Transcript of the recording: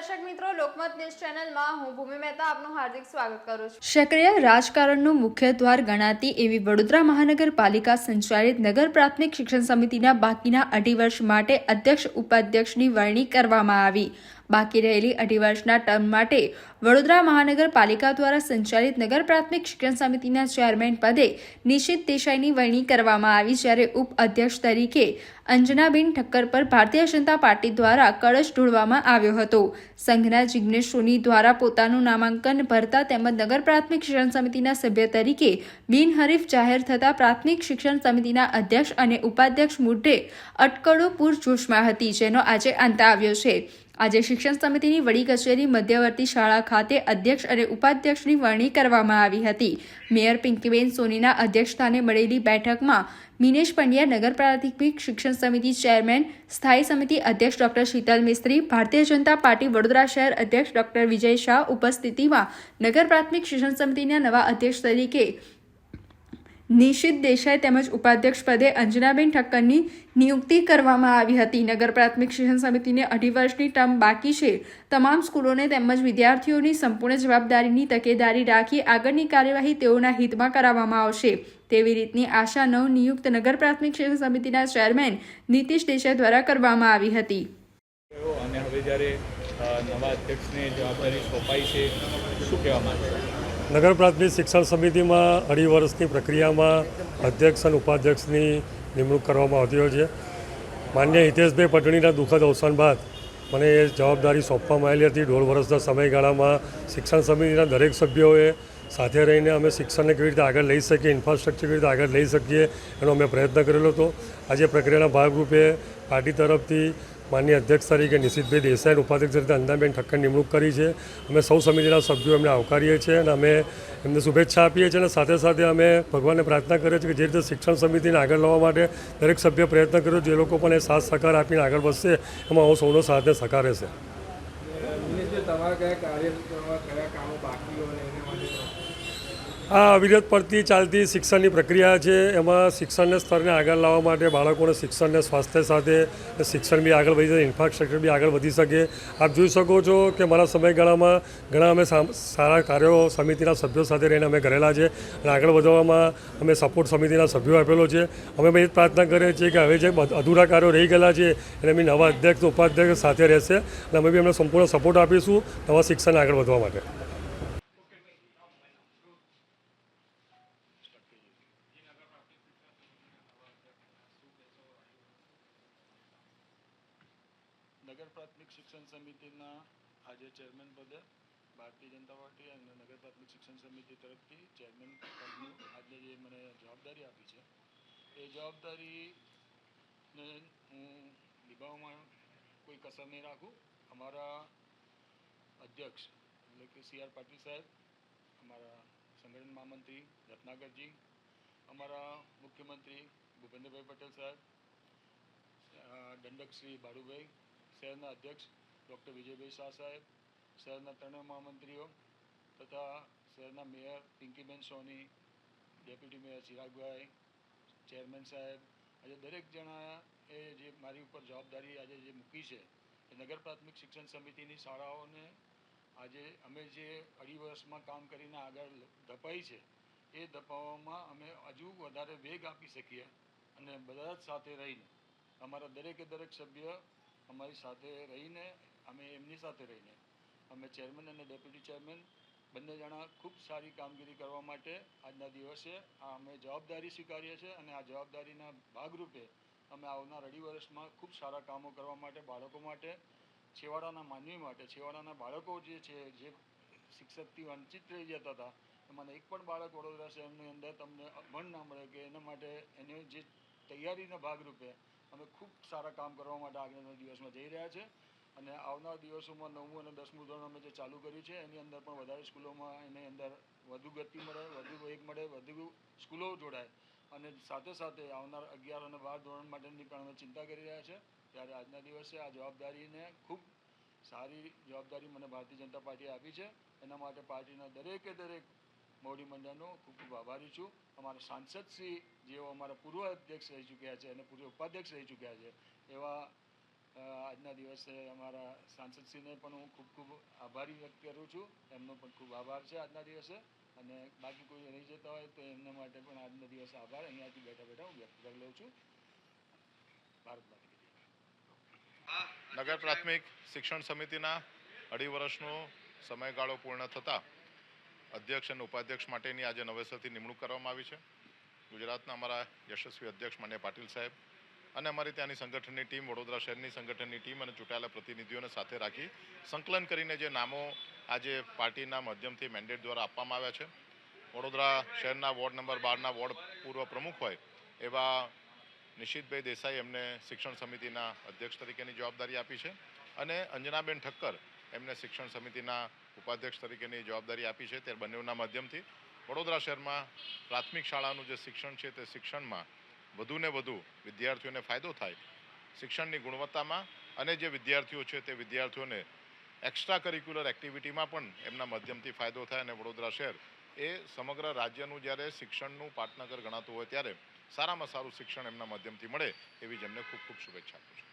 દર્શક મિત્રો, લોકમત ન્યૂઝ ચેનલમાં હું ભૂમિ મહેતા આપનું હાર્દિક સ્વાગત કરું છું. સક્રિય રાજકારણનું મુખ્ય દ્વાર ગણાતી એવી વડોદરા મહાનગરપાલિકા સંચાલિત નગર પ્રાથમિક શિક્ષણ સમિતિના બાકીના અઢી વર્ષ માટે અધ્યક્ષ, ઉપાધ્યક્ષની વરણી કરવામાં આવી. બાકી રહેલી અઢી વર્ષના ટર્મ માટે વડોદરા મહાનગરપાલિકા દ્વારા સંચાલિત નગર પ્રાથમિક શિક્ષણ સમિતિના ચેરમેન પદે નિશિત દેસાઈની વરણી કરવામાં આવી, જ્યારે ઉપ અધ્યક્ષ તરીકે અંજનાબેન ઠક્કર પર ભારતીય જનતા પાર્ટી દ્વારા કળશ ઢોળવામાં આવ્યો હતો. સંઘના જિગ્નેશ સોની દ્વારા પોતાનું નામાંકન ભરતા તેમજ નગર પ્રાથમિક શિક્ષણ સમિતિના સભ્ય તરીકે બિનહરીફ જાહેર થતા પ્રાથમિક શિક્ષણ સમિતિના અધ્યક્ષ અને ઉપાધ્યક્ષ મુદ્દે અટકળો પૂરજોશમાં હતી, જેનો આજે અંત આવ્યો છે. આજે શિક્ષણ સમિતિની વડી કચેરી મધ્યવર્તી શાળા ખાતે અધ્યક્ષ અને ઉપાધ્યક્ષની વરણી કરવામાં આવી હતી. મેયર પિંકીબેન સોનીના અધ્યક્ષસ્થાને મળેલી બેઠકમાં મિનેશ પંડ્યા નગર પ્રાથમિક શિક્ષણ સમિતિ ચેરમેન, સ્થાયી સમિતિ અધ્યક્ષ ડોક્ટર શીતલ મિસ્ત્રી, ભારતીય જનતા પાર્ટી વડોદરા શહેર અધ્યક્ષ ડોક્ટર વિજય શાહ ઉપસ્થિતિમાં નગર પ્રાથમિક શિક્ષણ સમિતિના નવા અધ્યક્ષ તરીકે નિશિત દેસાઈ તેમજ ઉપાધ્યક્ષ પદે અંજનાબેન ઠક્કરની નિયુક્તિ કરવામાં આવી હતી. નગર પ્રાથમિક શિક્ષણ સમિતિને અઢી વર્ષની ટર્મ બાકી છે. તમામ સ્કૂલોને તેમજ વિદ્યાર્થીઓની સંપૂર્ણ જવાબદારીની તકેદારી રાખી આગળની કાર્યવાહી તેઓના હિતમાં કરાવવામાં આવશે. તેવી રીતની આશા નવનિયુક્ત નગર પ્રાથમિક શિક્ષણ સમિતિના ચેરમેન નીતિશ દેસાઈ દ્વારા કરવામાં આવી હતી. નવા અધ્યક્ષને જવાબદારી સોંપાઈ છે, શું કહેવા માંગશો? નગર પ્રાથમિક શિક્ષણ સમિતિમાં અઢી વર્ષની પ્રક્રિયામાં અધ્યક્ષ અને ઉપાધ્યક્ષની નિમણૂક કરવામાં આવતી હોય છે. માન્ય હિતેશભાઈ પટણીના દુઃખદ અવસાન બાદ મને એ જવાબદારી સોંપવામાં આવેલી હતી. દોઢ વર્ષના સમયગાળામાં શિક્ષણ સમિતિના દરેક સભ્યોએ સાથે રહીને અમે શિક્ષણને કેવી રીતે આગળ લઈ શકીએ, ઇન્ફ્રાસ્ટ્રક્ચર કેવી રીતે આગળ લઈ શકીએ એનો અમે પ્રયત્ન કરેલો હતો. આજે પ્રક્રિયાના ભાગરૂપે પાર્ટી તરફથી માન્ય અધ્યક્ષ તરીકે નિશિતભાઈ દેસાઈ ઉપાધ્યક્ષ તરીકે અંદાબેન ઠક્કર નિમણૂક કરી છે. અમે સૌ સમિતિના સભ્યો એમને આવકારીએ છીએ અને અમે એમને શુભેચ્છા આપીએ છીએ અને સાથે સાથે અમે ભગવાનને પ્રાર્થના કરીએ છીએ કે જે રીતે શિક્ષણ સમિતિને આગળ લાવવા માટે દરેક સભ્ય પ્રયત્ન કર્યો, જે લોકો પણ એ સાથ સહકાર આપીને આગળ વધશે, એમાં હું સૌનો સાથે સહકાર દિનેશભાઈ તમારા કયા કાર્ય કયા કામો બાકી આ અવિરત પડતી ચાલતી શિક્ષણની પ્રક્રિયા છે, એમાં શિક્ષણને સ્તરને આગળ લાવવા માટે બાળકોને શિક્ષણને સ્વાસ્થ્ય સાથે શિક્ષણ બી આગળ વધી શકે ઇન્ફ્રાસ્ટ્રક્ચર બી આગળ વધી શકે. આપ જોઈ શકો છો કે મારા સમયગાળામાં ઘણા અમે સારા કાર્યો સમિતિના સભ્યો સાથે રહીને અમે કરેલા છે અને આગળ વધવામાં અમે સપોર્ટ સમિતિના સભ્યો આપેલો છે. અમે એ પ્રાર્થના કરીએ છીએ કે હવે જે અધૂરા કાર્યો રહી ગયેલા છે, એને અમે નવા અધ્યક્ષ, ઉપાધ્યક્ષ સાથે રહેશે અને અમે બી એમને સંપૂર્ણ સપોર્ટ આપીશું નવા શિક્ષણને આગળ વધવા માટે. નગર પ્રાથમિક શિક્ષણ સમિતિના આજે ચેરમેન પદે ભારતીય જનતા પાર્ટી અને નગર પ્રાથમિક શિક્ષણ સમિતિ તરફથી ચેરમેન પદનું આજે જે મને જવાબદારી આપી છે, એ જવાબદારીને હું નિભાવવામાં કોઈ કસર નહીં રાખું. અમારા અધ્યક્ષ એટલે કે સી આર પાટીલ સાહેબ, અમારા સંગઠન મહામંત્રી રત્નાકરજી, અમારા મુખ્યમંત્રી ભૂપેન્દ્રભાઈ પટેલ સાહેબ દંડક શ્રી બાળુભાઈ શહેરના અધ્યક્ષ ડૉક્ટર વિજયભાઈ શાહ સાહેબ, શહેરના ત્રણેય મહામંત્રીઓ તથા શહેરના mayor Pinkiben Soni, deputy mayor Chiragbhai, chairman સાહેબ, આજે દરેક જણા એ જે મારી ઉપર જવાબદારી આજે જે મૂકી છે એ નગર પ્રાથમિક શિક્ષણ સમિતિની શાળાઓને આજે અમે જે અઢી વર્ષમાં કામ કરીને આગળ ધપાઈ છે, એ ધપાવવામાં અમે હજુ વધારે વેગ આપી શકીએ અને બધા જ સાથે રહીને અમારા દરેકે દરેક સભ્ય અમારી સાથે રહીને, અમે એમની સાથે રહીને, અમે ચેરમેન અને ડેપ્યુટી ચેરમેન બંને જણા ખૂબ સારી કામગીરી કરવા માટે આજના દિવસે આ અમે જવાબદારી સ્વીકારીએ છીએ અને આ જવાબદારીના ભાગરૂપે અમે આવનાર અઢી વર્ષમાં ખૂબ સારા કામો કરવા માટે, બાળકો માટે, છેવાડાના માનવી માટે, છેવાડાના બાળકો જે છે, જે શિક્ષકથી વંચિત રહી જતા હતા, એમાંના એક પણ બાળક વડોદરા શહેરની અંદર તમને મન ના મળે કે એના માટે એની જે તૈયારીના ભાગરૂપે અમે ખૂબ સારા કામ કરવા માટે આગળના દિવસમાં જઈ રહ્યા છે. અને આવનાર દિવસોમાં નવમું અને દસમું ધોરણ અમે જે ચાલુ કર્યું છે, એની અંદર પણ વધારે સ્કૂલોમાં એની અંદર વધુ ગતિ મળે, વધુ વેગ મળે, વધુ સ્કૂલો જોડાય. અને સાથે સાથે આવનાર અગિયાર અને બાર ધોરણ માટેની પણ અમે ચિંતા કરી રહ્યા છે. ત્યારે આજના દિવસે આ જવાબદારીને ખૂબ સારી જવાબદારી મને ભારતીય જનતા પાર્ટીએ આપી છે. એના માટે પાર્ટીના દરેકે દરેક મોવડી મંડળનો ખૂબ ખૂબ આભારી છું. અમારા સાંસદશ્રી જેઓ અમારા પૂર્વ અધ્યક્ષ રહી ચૂક્યા છે અને પૂર્વ ઉપાધ્યક્ષ રહી ચૂક્યા છે, એવા આજના દિવસે અમારા સાંસદશ્રીને પણ હું ખૂબ ખૂબ આભારી વ્યક્ત કરું છું. એમનો પણ ખૂબ આભાર છે આજના દિવસે અને બાકી કોઈ રહી જતા હોય તો એમના માટે પણ આજના દિવસે આભાર. અહીંયાથી બેઠા બેઠા હું વ્યક્ત કરી લઉં છું. ભારત માતા નગર પ્રાથમિક શિક્ષણ સમિતિના અઢી વર્ષનો સમયગાળો પૂર્ણ થતાં અધ્યક્ષ અને ઉપાધ્યક્ષ માટેની આજે નવેસરથી નિમણૂક કરવામાં આવી છે. ગુજરાતના અમારા યશસ્વી અધ્યક્ષ માન્ય પાટીલ સાહેબ અને અમારી ત્યાંની સંગઠનની ટીમ, વડોદરા શહેરની સંગઠનની ટીમ અને ચૂંટાયેલા પ્રતિનિધિઓને સાથે રાખી સંકલન કરીને જે નામો આજે પાર્ટીના માધ્યમથી મેન્ડેટ દ્વારા આપવામાં આવ્યા છે. વડોદરા શહેરના વોર્ડ નંબર બારના વોર્ડ પૂર્વ પ્રમુખ હોય એવા નિશિતભાઈ દેસાઈ એમને શિક્ષણ સમિતિના અધ્યક્ષ તરીકેની જવાબદારી આપી છે. અને અંજનાબેન ઠક્કર એમને શિક્ષણ સમિતિના ઉપાધ્યક્ષ તરીકેની જવાબદારી આપી છે તે બંનેના માધ્યમથી. વડોદરા શહેરમાં પ્રાથમિક શાળાનું જે શિક્ષણ છે તે શિક્ષણમાં વધુને વધુ વિદ્યાર્થીઓને ફાયદો થાય શિક્ષણની ગુણવત્તામાં અને જે વિદ્યાર્થીઓ છે તે વિદ્યાર્થીઓને એક્સ્ટ્રા કરિક્યુલર એક્ટિવિટીમાં પણ એમના માધ્યમથી ફાયદો થાય અને વડોદરા શહેર એ સમગ્ર રાજ્યનું જ્યારે શિક્ષણનું પાટનગર ગણાતું હોય ત્યારે સારામાં સારું શિક્ષણ એમના માધ્યમથી મળે એવી જ ખૂબ ખૂબ શુભેચ્છા આપું છું.